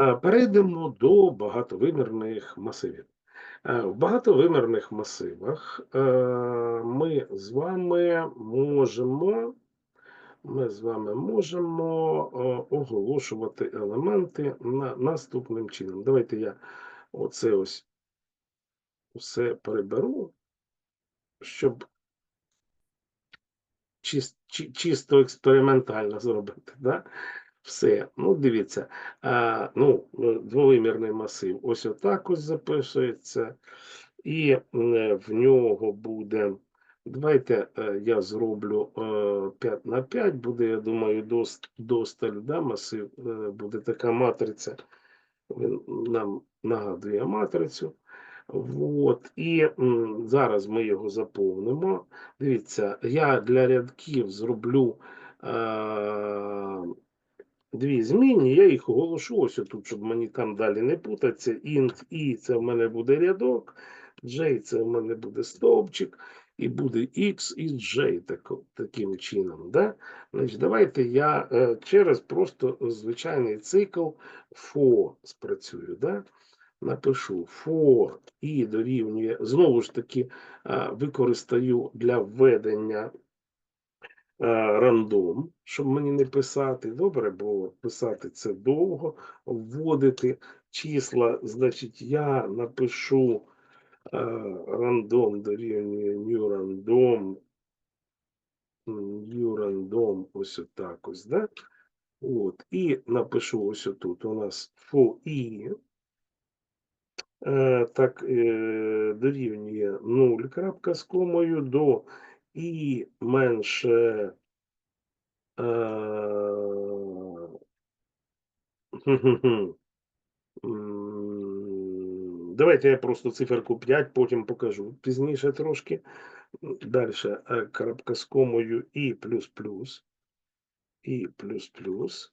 Е, Перейдемо до багатовимірних масивів. Е, В багатовимірних масивах е, ми з вами можемо, ми з вами можемо оголошувати елементи на, наступним чином. Давайте я оце ось все переберу, щоб чис- чисто експериментально зробити. Да? Все, ну дивіться, а, ну, е, двовимірний масив ось отак ось записується, і е, в нього буде. Давайте е, я зроблю е, 5 на 5, буде, я думаю, дост, досталь, да, масив, е, буде така матриця. Він нам нагадує матрицю. Вот. І зараз ми його заповнимо. Дивіться, я для рядків зроблю. Е, дві змінні, я їх оголошу ось тут, щоб мені там далі не путатися. Int i це в мене буде рядок, J це в мене буде стовпчик, і буде X і J так, таким чином. Да? Значить, давайте я е, через просто звичайний цикл for спрацюю. Да? Напишу for і дорівнює, знову ж таки, е, використаю для введення рандом, щоб мені не писати. Добре, бо писати це довго, вводити числа. Значить, я напишу е, рандом дорівнює new random, new random, ось отак ось, да? От, і напишу ось тут у нас for i. Е, так, е, дорівнює 0 крапка з комою до і менше е, Давайте я просто циферку 5, потім покажу пізніше трошки. Далі крапка з комою і плюс плюс. І плюс плюс.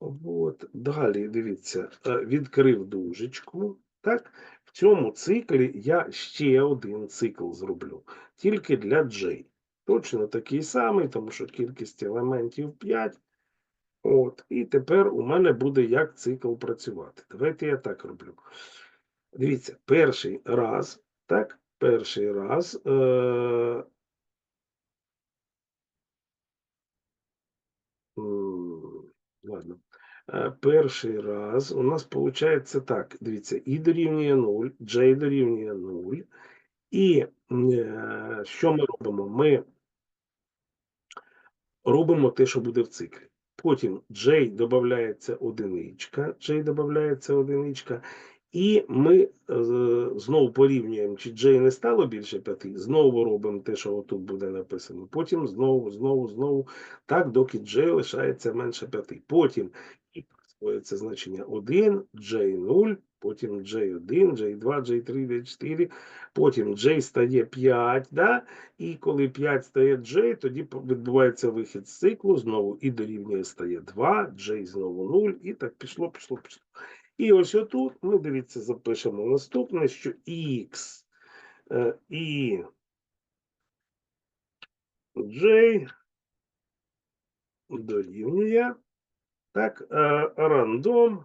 От. Далі, дивіться, е, відкрив дужечку. Так? Цьому циклі я ще один цикл зроблю, тільки для J. Точно такий самий, тому що кількість елементів 5. От. І тепер у мене буде як цикл працювати. Давайте я так роблю. Дивіться, перший раз, так, перший раз. Е- ладно. Е, Перший раз у нас виходить так. Дивіться, і дорівнює 0, J дорівнює 0. І е, що ми робимо? Ми робимо те, що буде в циклі. Потім J додається одиничка, J додається одиничка, і ми е, знову порівнюємо, чи J не стало більше 5, знову робимо те, що тут буде написано. Потім знову, знову, знову, так, доки J лишається менше 5. Потім присвоюється значення 1, J 0, потім J1, J2, J3, J4, потім J стає 5, да? і коли 5 стає J, тоді відбувається вихід з циклу, знову і дорівнює стає 2, J знову 0, і так пішло, пішло, пішло. І ось отут ми, дивіться, запишемо наступне, що X е, і J дорівнює, так, е, рандом,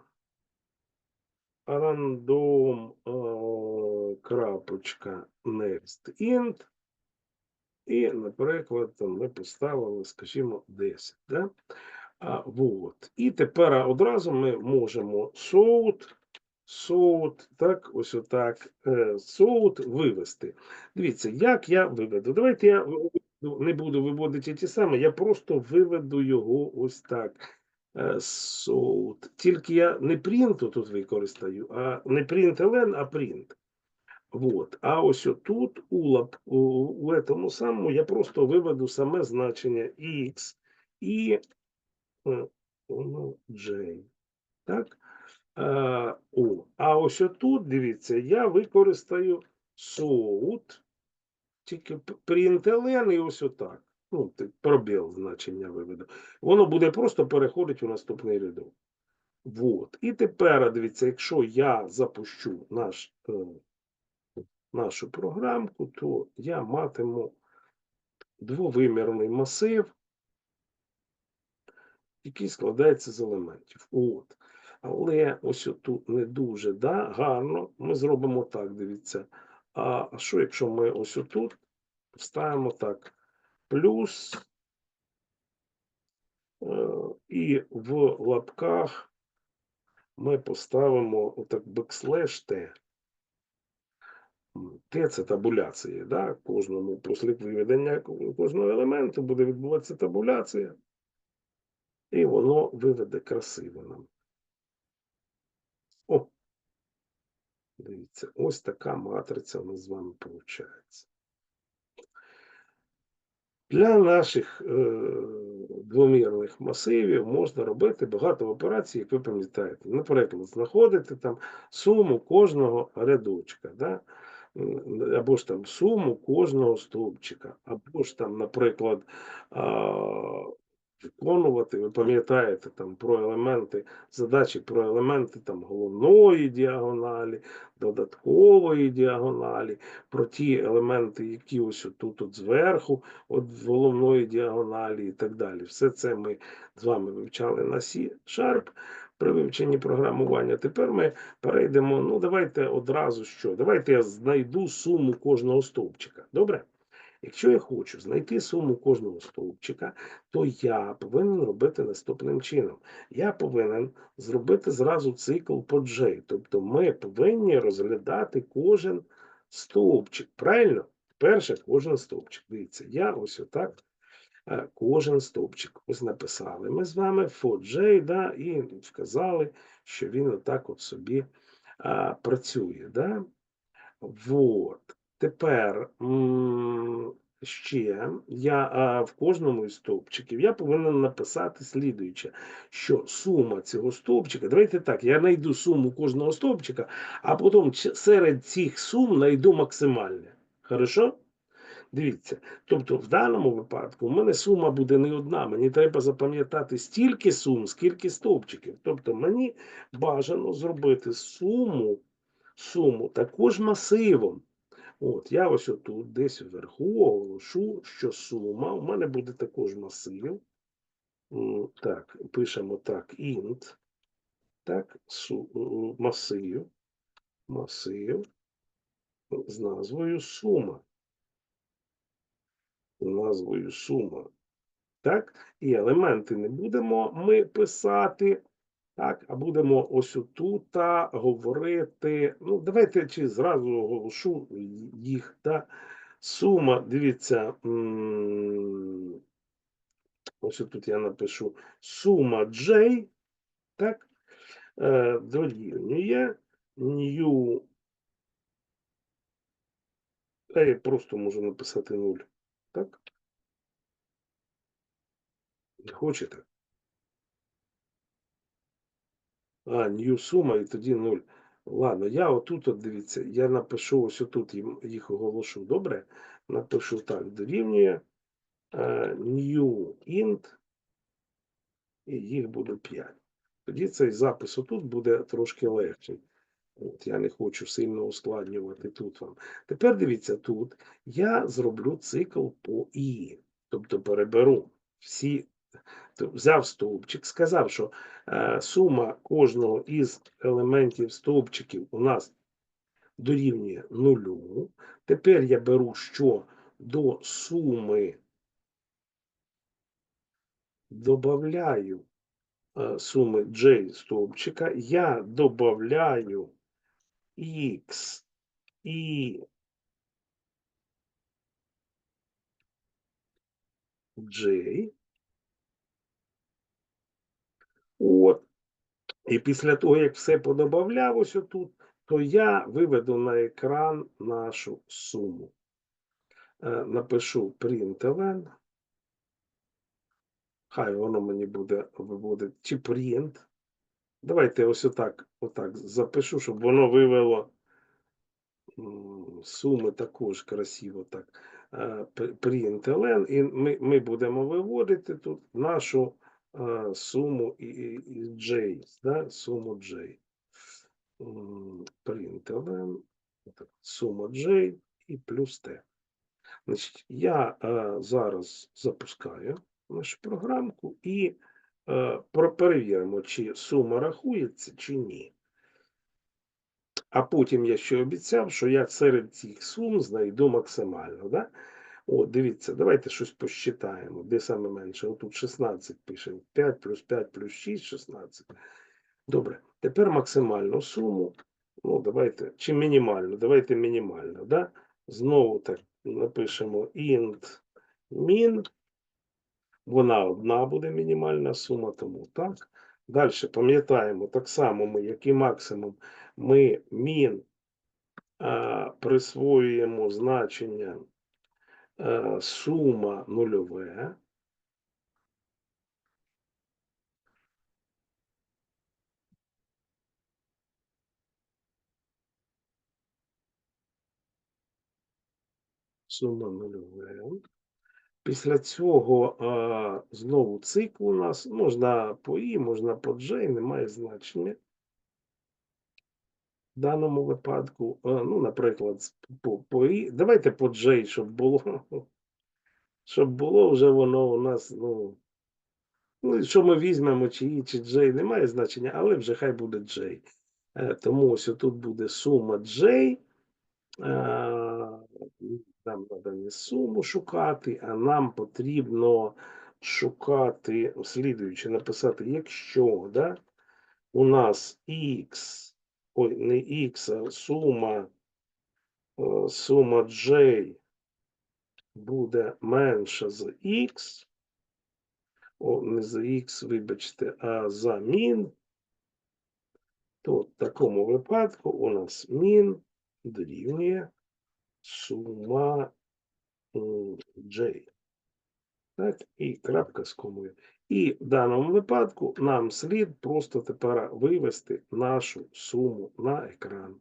рандом, е, крапочка, next int, і, наприклад, там ми поставили, скажімо, 10, да? А, вот. І тепер одразу ми можемо sort, sort, так, ось отак, е, sort вивести. Дивіться, як я виведу. Давайте я не буду виводити ті саме, я просто виведу його ось так. Е, Тільки я не print тут використаю, а не print ln, а print. Вот. А ось тут у, у, у этому самому я просто виведу саме значення x і воно J. Так? А, о. а ось тут, дивіться, я використаю sort, тільки println і ось отак. Ну, пробіл значення виведу. Воно буде просто переходити у наступний рядок. Вот. І тепер, дивіться, якщо я запущу наш, е, нашу програмку, то я матиму двовимірний масив, який складається з елементів. От. Але ось тут не дуже да, гарно. Ми зробимо так, дивіться. А що, якщо ми ось тут вставимо так, плюс і в лапках ми поставимо отак бекслеш Т. Т це табуляція. Да? Кожному після виведення кожного елементу буде відбуватися табуляція. І воно виведе красиво нам. О! Дивіться, ось така матриця у нас з вами виходить. Для наших е, двомірних масивів можна робити багато операцій, як ви пам'ятаєте. Наприклад, знаходити там суму кожного рядочка, да? Або ж там суму кожного стовпчика, або ж там, наприклад, а, виконувати, ви пам'ятаєте там про елементи, задачі про елементи там головної діагоналі, додаткової діагоналі, про ті елементи, які ось тут от зверху, от головної діагоналі і так далі. Все це ми з вами вивчали на C-Sharp при вивченні програмування. Тепер ми перейдемо. Ну, давайте одразу що? Давайте я знайду суму кожного стовпчика. Добре? Якщо я хочу знайти суму кожного стовпчика, то я повинен робити наступним чином. Я повинен зробити зразу цикл по J. Тобто ми повинні розглядати кожен стовпчик. Правильно? Перше, кожен стовпчик. Дивіться, я ось отак е, кожен стовпчик. Ось написали. Ми з вами for J, да, і вказали, що він отак от собі а, працює. Да? Вот. Тепер ще я в кожному із стовпчиків я повинен написати слідуюче, що сума цього стовпчика, давайте так, я знайду суму кожного стовпчика, а потім серед цих сум знайду максимальне. Хорошо? Дивіться, тобто в даному випадку в мене сума буде не одна. Мені треба запам'ятати стільки сум, скільки стовпчиків. Тобто мені бажано зробити суму, суму також масивом. От, я ось отут, десь вверху оголошу, що сума. У мене буде також масив. Так, пишемо так, int. Так, су, масив. Масив з назвою сума. З назвою сума. Так, і елементи не будемо ми писати. Так, а будемо ось отут говорити. Ну, давайте чи зразу оголошу їх. Так. Сума, дивіться, ось тут я напишу сума J, так, е, дорівнює new, а я просто можу написати 0, так? Не хочете? А, new сума і тоді 0. Ладно, я отут, от дивіться, я напишу ось отут їх оголошу, добре? Напишу так, дорівнює е, new int, і їх буде 5. Тоді цей запис отут буде трошки легший. От, я не хочу сильно ускладнювати тут вам. Тепер дивіться, тут я зроблю цикл по і. Тобто переберу всі, взяв стовпчик, сказав, що е, сума кожного із елементів стовпчиків у нас дорівнює нулю. Тепер я беру що до суми добавляю е, суми J стовпчика, я добавляю X і J. От. І після того, як все подобавляв ось отут, то я виведу на екран нашу суму. Е, Напишу println. Хай воно мені буде виводити. Чи print. Давайте ось отак, отак запишу, щоб воно вивело суми також красиво так. Е, п- println. І ми, ми будемо виводити тут нашу е, суму і, і, J, да? суму J. М, сума J і плюс T. Значить, я е, зараз запускаю нашу програмку і е, перевіримо, чи сума рахується, чи ні. А потім я ще обіцяв, що я серед цих сум знайду максимально. Да? О, дивіться, давайте щось посчитаємо. Де саме менше? Отут 16 пишемо. 5 плюс 5 плюс 6, 16. Добре. Тепер максимальну суму. Ну, давайте, чи мінімальну, давайте мінімальну. Да? Знову так напишемо int min. Вона одна буде мінімальна сума, тому так. Далі пам'ятаємо, так само ми, як і максимум, ми а, присвоюємо значення сума нульове. Сума нульове. Після цього а, знову цикл у нас можна по І, можна по J, немає значення. В даному випадку, ну, наприклад, по, по. Давайте по J, щоб було. Щоб було вже воно у нас, ну. Ну, що ми візьмемо, чи І, чи J, немає значення, але вже хай буде J. Е, Тому ось тут буде сума J. Е, Нам треба не суму шукати, а нам потрібно шукати, слідуючи, написати, якщо да, у нас X, ой, не X, а сума, е, сума J буде менша за X, о, не за X, вибачте, а за мін, то в такому випадку у нас мін дорівнює сума J. Так, і крапка з комою. І в даному випадку нам слід просто тепер вивести нашу суму на екран.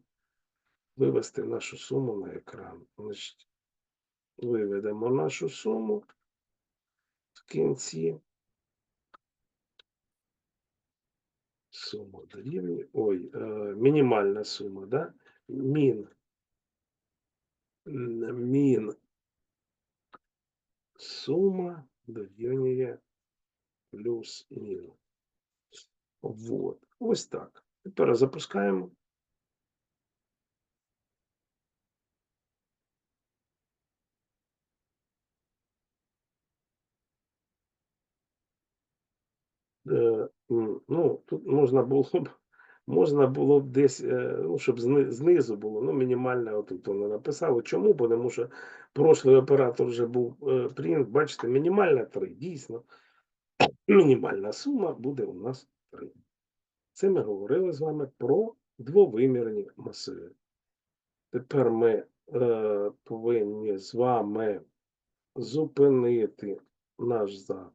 Вивести нашу суму на екран. Значить, виведемо нашу суму в кінці. Сума дорівнює. Ой, е, мінімальна сума, да? Мін. Мін сума дорівнює плюс мінус. Вот. Ось так. Тепер запускаємо. Е, ну, тут можна було б, можна було б десь, е, ну, щоб знизу було, ну, мінімальне отут воно написало. Чому? Бо Тому що прошлий оператор вже був е, принт, бачите, мінімальна 3, дійсно. Мінімальна сума буде у нас 3. Це ми говорили з вами про двовимірні масиви. Тепер ми е, повинні з вами зупинити наш запис.